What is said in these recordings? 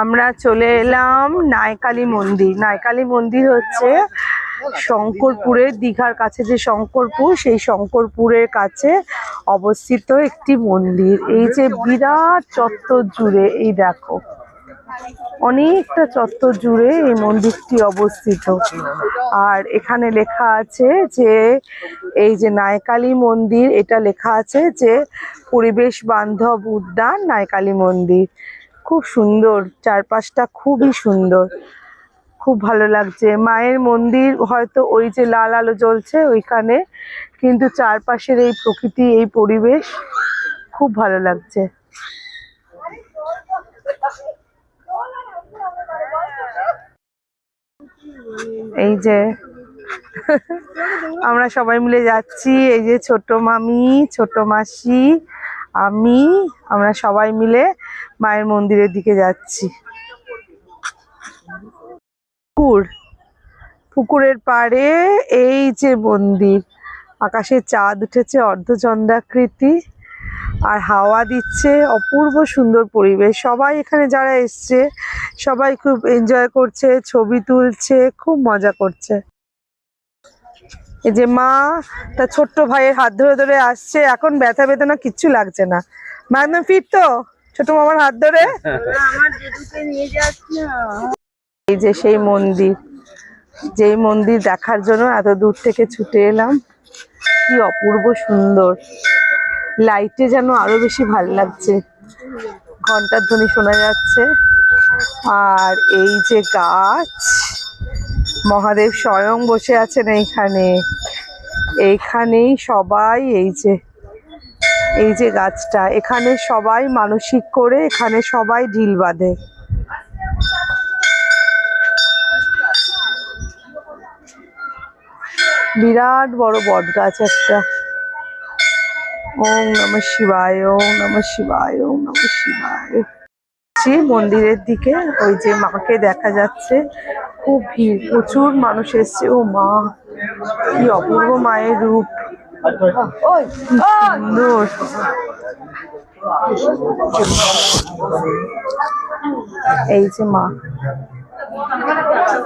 আমরা চলে এলাম নায়কালী মন্দির। নায়কালী মন্দির হচ্ছে শঙ্করপুরের দীঘার কাছে যে শঙ্করপুর, সেই শঙ্করপুরের কাছে অবস্থিত একটি মন্দির। এই যে বিরাট চত্বর জুড়ে, এই দেখো, অনেকটা চত্বর জুড়ে এই মন্দিরটি অবস্থিত। আর এখানে লেখা আছে যে, এই যে নায়কালী মন্দির, এটা লেখা আছে যে, পরিবেশ বান্ধব উদ্যান নায়কালী মন্দির। খুব সুন্দর, চারপাশটা খুবই সুন্দর। খুব ভালো লাগছে। মায়ের মন্দির হয়তো ওই যে লাল আলো জ্বলছে ওইখানে, কিন্তু চারপাশের এই প্রকৃতি, এই পরিবেশ খুব ভালো লাগছে। এই যে আমরা সবাই মিলে যাচ্ছি, এই যে ছোট মামি, ছোট মাসি, আমি, আমরা সবাই মিলে মায়ের মন্দিরের দিকে যাচ্ছি। পুকুর। পুকুরের পাড়ে এই যে মন্দির আকাশে চাঁদ উঠেছে অর্ধচন্দ্রাকৃতি আর হাওয়া দিচ্ছে অপূর্ব সুন্দর পরিবেশ। সবাই এখানে যারা এসছে, সবাই খুব এনজয় করছে, ছবি তুলছে, খুব মজা করছে। এই যে মা তার ছোট্ট ভাইয়ের হাত ধরে ধরে আসছে, এখন ব্যথা বেদনা কিচ্ছু লাগছে না। মা একদম ফিট তো? ছোট মামার হাত ধরে। এই যে সেই মন্দির, যেই মন্দির দেখার জন্য এত দূর থেকে ছুটে এলাম, কি অপূর্ব সুন্দর। লাইটে যেন আরও বেশি ভালো লাগছে। ঘণ্টার ধ্বনি শোনা যাচ্ছে। আর এই যে গাছ, মহাদেব স্বয়ং বসে আছেন এইখানে। এইখানেই সবাই এই যে এই যে গাছটা, এখানে সবাই মানসিক করে, এখানে সবাই ঢিল বাঁধে। বিরাট বড় বট গাছ একটা। ওম নম শিবায়, ওম নম শিবায়, ওম নম শিবায়। মন্দিরের দিকে ওই যে মাকে দেখা যাচ্ছে, খুব ভিড়, প্রচুর মানুষ এসছে। ও মা, কি অপূর্ব মায়ের রূপ। সুন্দর এই যে মা।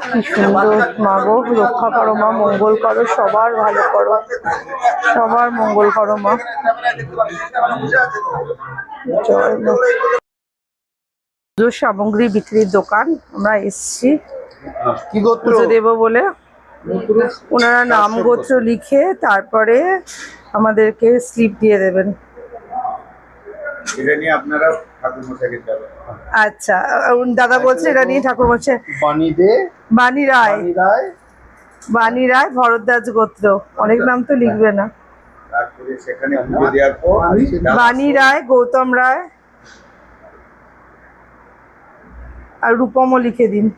কি সুন্দর মা গো রক্ষা করো মা মঙ্গল করো সবার ভালো করো সবার মঙ্গল করো মা। জয় সামগ্রী বিক্রির দোকান আমরা এসছি। কি গোত্র? পুজো দেবো বলে। ওনারা নাম গোত্র লিখে তারপরে আমাদেরকে স্লিপ দিয়ে দেবেন। এটা নিয়ে আপনারা ঠাকুর যাবেন। আচ্ছা দাদা বলছে এটা নিয়ে ঠাকুর বলছে বাণী দে বাণী রায়। বাণী রায়। ভরদ্বাজ গোত্র। অনেক নাম তো লিখবে না। পর সেটা- বাণী রায় গৌতম রায় আর রূপমও লিখে দিন।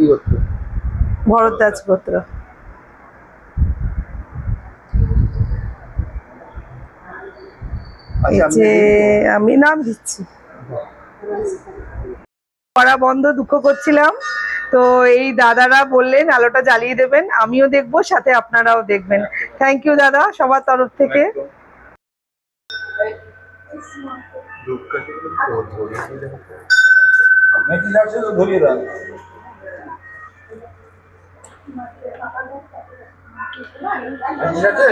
কি গোত্র ভরদ্বাজ গোত্র যে আমি নাম দিচ্ছি। পড়া বন্ধ দুঃখ করছিলাম। তো এই দাদারা বললেন আলোটা জ্বালিয়ে দেবেন আমিও দেখব সাথে আপনারাও দেখবেন। থ্যাংক ইউ দাদা সবার তরফ থেকে। ধরিয়ে দেন ঠিক আছে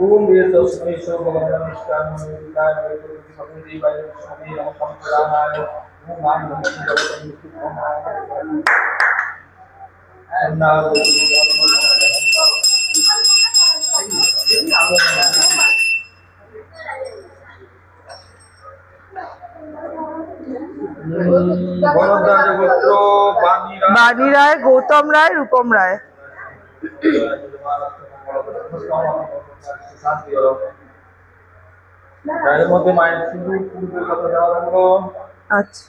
ओम वेदोस्मै शोभनमस्कार नमस्कार भगवती वायु स्वामी नमः संप्राणाय ओम नाम नमः भगवती मुक्तिकामाय বনদাস গোত্র বাণীরা বাণী রায় গৌতম রায় রূপম রায় এর মধ্যে মায়ের শুধু পূর্বের কথা দেওয়া থাকল আচ্ছা।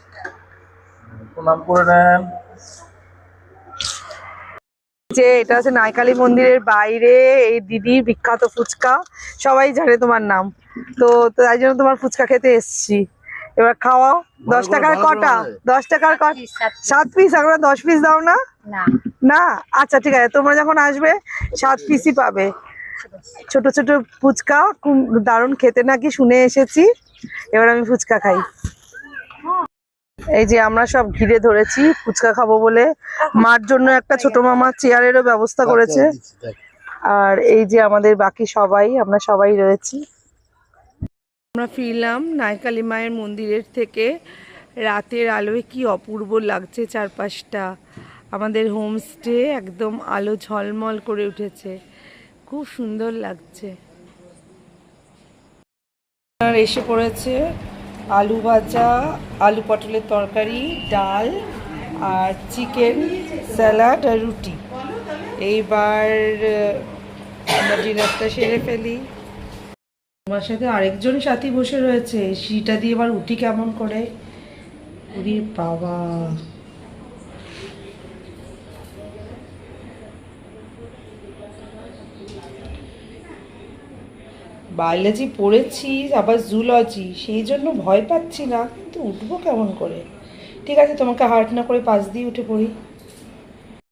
প্রণাম করে নেন। যে এটা হচ্ছে নাইকালি মন্দিরের বাইরে এই দিদির বিখ্যাত ফুচকা। সবাই জানে তোমার নাম। তো তাই জন্য তোমার ফুচকা খেতে এসছি। এবার খাওয়াও। দশ টাকার কটা? দশ টাকার কটা? সাত পিস আমরা দশ পিস দাও না? না। না? আচ্ছা ঠিক আছে। তোমরা যখন আসবে সাত পিসই পাবে। ছোট ছোট ফুচকা দারুণ খেতে নাকি শুনে এসেছি। এবার আমি ফুচকা খাই। এই যে আমরা সব ঘিরে ধরেছি ফুচকা খাব বলে। মার জন্য একটা ছোট মামা চেয়ারেরও ব্যবস্থা করেছে। আর এই যে আমাদের বাকি সবাই আমরা সবাই রয়েছি। আমরা ফিরলাম নায়কালী মায়ের মন্দিরের থেকে। রাতের আলোয় কি অপূর্ব লাগছে চারপাশটা। আমাদের হোমস্টে একদম আলো ঝলমল করে উঠেছে। খুব সুন্দর লাগছে। এসে পড়েছে আলু ভাজা, আলু পটলের তরকারি, ডাল আর চিকেন স্যালাড আর রুটি। এইবার আমরা ডিনারটা সেরে ফেলি। তোমার সাথে আরেকজন সাথী বসে রয়েছে সিটা দিয়ে এবার উঠি কেমন করে? উরি বাবা। বায়োলজি পড়েছি, আবার জুলজি, সেই জন্য ভয় পাচ্ছি না, কিন্তু উঠবো কেমন করে? ঠিক আছে, তোমাকে হার্ট না করে পাশ দিয়ে উঠে পড়ি।